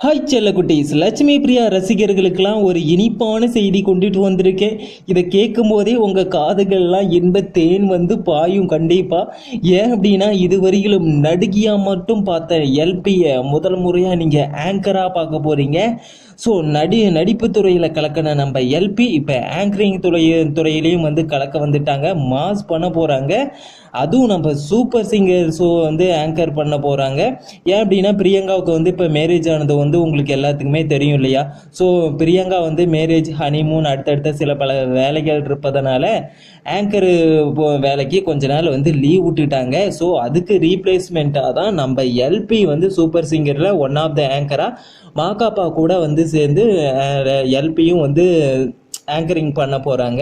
Hi செல்லக்குட்டீஸ் லட்சுமி பிரியா ரசிகர்களுக்கெல்லாம் ஒரு இனிப்பான செய்தி கொண்டுட்டு வந்திருக்கேன். இதை கேட்கும் போதே உங்கள் காதுகள்லாம் இன்ப தேன் வந்து பாயும் கண்டிப்பாக ஏன் அப்படின்னா இதுவரையிலும் நடுகியாக மட்டும் பார்த்த எல்பியை முதல் முறையாக நீங்கள் ஆங்கராக பார்க்க போகிறீங்க ஸோ நடி நடிப்பு துறையில் கலக்கின நம்ம எல்பி இப்போ ஆங்கரிங் துறை துறையிலையும் வந்து கலக்க வந்துட்டாங்க. மாஸ் பண்ண போகிறாங்க அதுவும் நம்ம சூப்பர் சிங்கர் ஷோ வந்து ஆங்கர் பண்ண போகிறாங்க ஏன் அப்படின்னா பிரியங்காவுக்கு வந்து இப்போ மேரேஜ் ஆனது வந்து உங்களுக்கு எல்லாத்துக்குமே தெரியும் இல்லையா? ஸோ பிரியங்கா வந்து மேரேஜ் ஹனிமூன் அடுத்தடுத்த சில பல வேலைகள் இருப்பதனால ஆங்கர் வேலைக்கு கொஞ்ச நாள் வந்து லீவ் விட்டுட்டாங்க. ஸோ அதுக்கு ரீப்ளேஸ்மெண்ட்டாக தான் நம்ம எல்பி வந்து சூப்பர் சிங்கரில் ஒன் ஆஃப் த ஆங்கராக மாகாப்பா கூட வந்து சேர்ந்து எல்பியும் வந்து ஆங்கரிங் பண்ண போகிறாங்க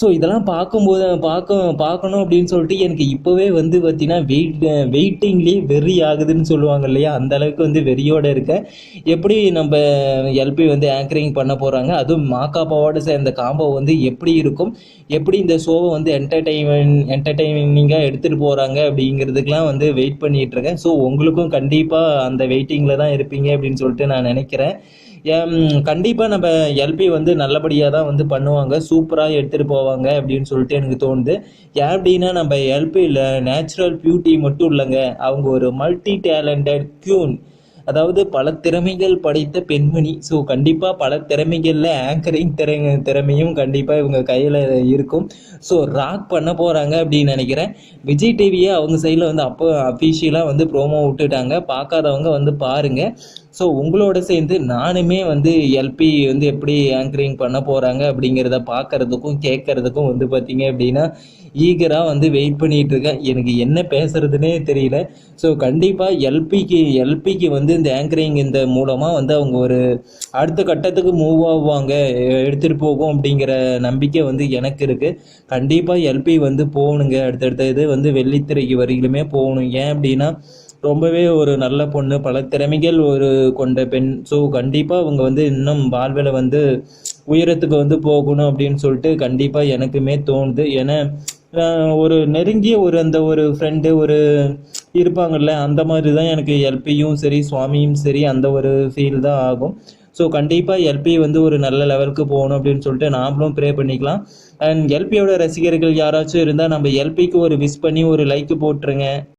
ஸோ இதெல்லாம் பார்க்கும்போது பார்க்க பார்க்கணும் அப்படின்னு சொல்லிட்டு எனக்கு இப்போவே வந்து பார்த்தீங்கன்னா வெயிட் வெயிட்டிங்லேயே வெறி ஆகுதுன்னு சொல்லுவாங்க இல்லையா? அந்த அளவுக்கு வந்து வெறியோடு இருக்கேன் எப்படி நம்ம எல்பி வந்து ஆங்கரிங் பண்ண போகிறாங்க அதுவும் மாக்காப்பாவோடு சேர்ந்த காம்போ வந்து எப்படி இருக்கும்? எப்படி இந்த ஷோவை வந்து என்டர்டெயின்மெண்ட் என்டர்டெய்னிங்காக எடுத்துகிட்டு போகிறாங்க அப்படிங்கிறதுக்கெலாம் வந்து வெயிட் பண்ணிகிட்டு இருக்கேன். ஸோ உங்களுக்கும் கண்டிப்பாக அந்த வெயிட்டிங்கில் தான் இருப்பீங்க அப்படின்னு சொல்லிட்டு நான் நினைக்கிறேன். கண்டிப்பாக நம்ம எல்பி வந்து நல்லபடியாக தான் வந்து பண்ணுவாங்க. சூப்பராக எடுத்துகிட்டு போவாங்க அப்படின்னு சொல்லிட்டு எனக்கு தோணுது. ஏன் அப்படின்னா நம்ம எல்பியில் நேச்சுரல் பியூட்டி மட்டும் இல்லைங்க. அவங்க ஒரு மல்டி டேலண்டட் க்யூன் அதாவது பல திறமைகள் படைத்த பெண்மணி. ஸோ கண்டிப்பாக பல திறமைகளில் ஆங்கரிங் திற திறமையும் கண்டிப்பாக இவங்க கையில் இருக்கும். ஸோ ராக் பண்ண போகிறாங்க அப்படின்னு நினைக்கிறேன். விஜய் டிவியை அவங்க சைடில் வந்து அப்போ அஃபிஷியலாக வந்து ப்ரோமோ விட்டுட்டாங்க. பார்க்காதவங்க வந்து பாருங்கள் ஸோ உங்களோட சேர்ந்து நானுமே வந்து எல்பி வந்து எப்படி ஆங்கரிங் பண்ண போகிறாங்க அப்படிங்கிறத பார்க்கறதுக்கும் கேட்கறதுக்கும் வந்து பார்த்தீங்க அப்படின்னா ஈகராக வந்து வெயிட் பண்ணிகிட்டு இருக்கேன். எனக்கு என்ன பேசுறதுனே தெரியல. ஸோ கண்டிப்பாக எல்பிக்கு எல்பிக்கு வந்து இந்த ஆங்கரிங் இந்த மூலமாக வந்து அவங்க ஒரு அடுத்த கட்டத்துக்கு மூவ் ஆகுவாங்க எடுத்துகிட்டு போகும் அப்படிங்கிற நம்பிக்கை வந்து எனக்கு இருக்குது கண்டிப்பாக எல்பி வந்து போகணுங்க. அடுத்தடுத்த இது வந்து வெள்ளித்திரைக்கு வரையிலுமே போகணும். ஏன் அப்படின்னா ரொம்பவே ஒரு நல்ல பொண்ணு. பல திறமைகள் ஒரு கொண்ட பெண். ஸோ கண்டிப்பாக அவங்க வந்து இன்னும் வாழ்வில் வந்து உயரத்துக்கு வந்து போகணும் அப்படின்னு சொல்லிட்டு கண்டிப்பாக எனக்குமே தோணுது. ஏன்னா ஒரு நெருங்கிய ஒரு அந்த ஒரு ஃப்ரெண்டு ஒரு இருப்பாங்கல்ல அந்த மாதிரி தான் எனக்கு எல்பியும் சரி சுவாமியும் சரி அந்த ஒரு ஃபீல் தான் ஆகும். ஸோ கண்டிப்பாக எல்பி வந்து ஒரு நல்ல லெவலுக்கு போகணும் அப்படின்னு சொல்லிட்டு நாமளும் ப்ரே பண்ணிக்கலாம். அண்ட் எல்பியோட ரசிகர்கள் யாராச்சும் இருந்தால் நம்ம எல்பிக்கு ஒரு விஷ் பண்ணி ஒரு லைக் போட்டுருங்க.